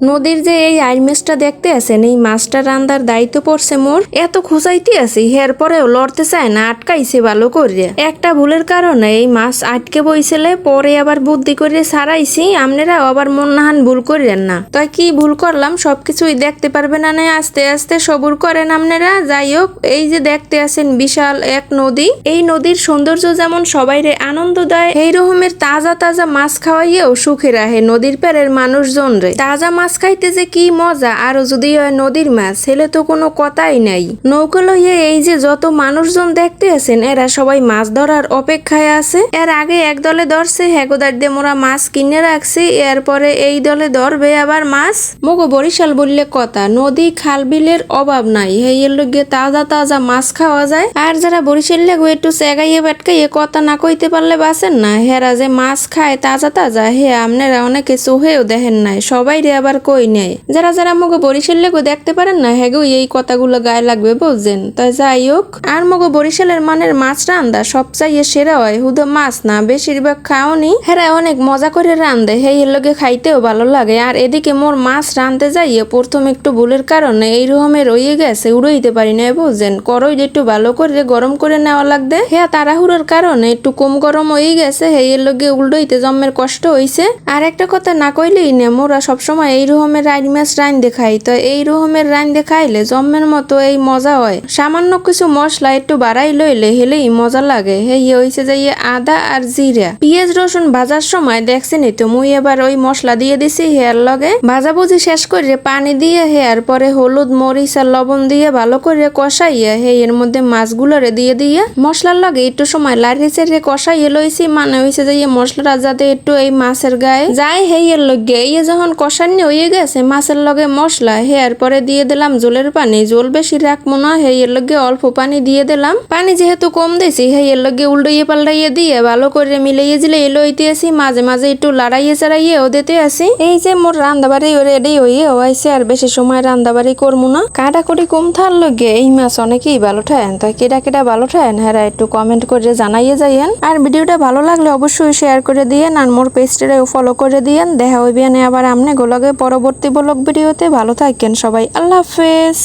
নদীর যে এই আইর মাছটা দেখতে আছেন, এই মাছটা রান্দার দায়িত্ব পড়ছে মোর। এত খুঁজাইতে আছি, হের পরেও লড়তে চায় না, আটকাইছে ভালো করে। একটা ভুলের কারণে এই মাছ আটকে বইছিলে, পরে আবার বুদ্ধি করে সারাইছি আপনারা আবার মন নাহান ভুল করিলেন না। তাই কি ভুল করলাম, সবকিছুই দেখতে পারবে না নাই আস্তে আস্তে সবুর করেন আপনারা যাই হোক, এই যে দেখতে আছেন বিশাল এক নদী। এই নদীর সৌন্দর্য যেমন সবাইরে আনন্দ দেয় এই রকমের তাজা তাজা মাছ খাওয়াইয়েও সুখে রাহে নদীর পেরের মানুষজন রে তাজা মাছ খাইতে যে কি মজা, আরও যদি হয় নদীর মাছ ছেলে তো কোনো কথাই নাই। নৌকা লইয়ে এই যে যত মানুষজন দেখতে আছেন, এরা সবাই মাছ ধরার অপেক্ষায় আছে। এর আগে এক দলে ধরছে হেগোদার দিয়ে মোরা মাছ কিনে রাখছি, এরপরে এই দলে ধরবে আবার মাছ? মগো বরিশাল বললে কথা, নদী খাল বিলের অভাব নাই এই লগে তাজা তাজা মাছ খাওয়া যায়। আর যারা বরিশাল লেগো একটু চেগাইয়ে বেটকাইয়ে কথা না কইতে পারলে বাসেন না। হেরা যে মাছ খায় তাজা তাজা, হে আপনারা অনেকে চোহেও দেখেন নাই, সবাই রে আবার কই নেয় যারা যারা মগো বরিশাল লেগো দেখতে পারেন না, হেগো, এই কথাগুলো গায়ে লাগবে, বুঝছেন? তাই যাই হোক, আর মগো বরিশালের মানের মাছ রান্দা সব সবচাইয়ে সেরা হয়। হুদো মাছ না, বেশিরভাগ খাওনি। হেরা অনেক মজা করে রান্ধে হেই লগে খাইতেও ভালো লাগে। আর এদিকে মোর মাছ রান্ধতে যাইয়ে প্রথম একটু ভুলের কারণে এই রকমের রয়ে গেছে, উড়াইতে পারি না বুঝছেন? করই একটু ভালো করে গরম করে নেওয়া লাগবে। হ্যাঁ তাড়াহুড়োর কারণে একটু কম গরম হয়ে গেছে, হেই এর লগে উল্টোইতে জম্মের কষ্ট হইছে। আর একটা কথা না কইলেই না, মোরা সবসময় এই রকমের রাইন মাছ রাইন দেখাই। তো এই রকমের রাইন দেখাইলে জম্মের মতো এই মজা হয়। সামান্য কিছু মশলা একটু বাড়াই লইলে হেলেই মজা লাগে। হেই হইছে যে ইয়ে আদা আর জিরা। পেঁয়াজ রসুন ভাজার সময় দেখছেনই তো, মুই এবার ওই মশলা দিয়ে দিছি হেয়ার লগে। ভাজা ভাজাভুজি শেষ করে পানি দিয়ে হেয়ার পরে হলুদ, মরিচ আর লবণ দিয়ে ভালো করে কষাইয়া হে এর মধ্যে মাছগুলোরে দিয়ে দিয়ে মশলার লগে একটু সময় লাড়ি চেড়ে কষাইয়ে লইছি। মানে হইছে যে ইয়ে মশলাটা যাতে একটু এই মাছের গায়ে যায়। হে এর লগে ইয়ে যখন কষানি হয়ে গেছে, মাছের লগে মশলা, হেয়ার পরে দিয়ে দিলাম জলের পানি। জল বেশি রাখব না হে এর লগে অল্প পানি দিয়ে দিলাম। পানি যেহেতু কম দিয়েছি হে এর লগে উল্টাইয়ে পাল্টাইয়ে দিয়ে ভালো করে মিলাইয়ে দিলে এলোইতে আসি, মাঝে মাঝে একটু লড়াইয়ে চাড়াইয়ে ও দিতে আসি। এই যে মোর রান্দাবাড়ি রেডি হইয়ে হয়েছে, আর বেশি সময় রান্দাবাড়ি করব না। কাটাকুটি কম থার লগে এই মাছ অনেকেই ভালো ঠায়েন তাই কেটা কেটা ভালো ঠায়েন হ্যাঁ একটু কমেন্ট করে জানাইয়ে যাইয়েন। আর ভিডিওটা ভালো লাগলে অবশ্যই শেয়ার করে দিয়েন, আর মোর পেজটাও ফলো করে দিয়েন। দেখা হইবেন আবার আমনে গোলগে পরবর্তী ব্লগ ভিডিওতে ভালো থাকেন সবাই। আল্লাহ হাফেজ।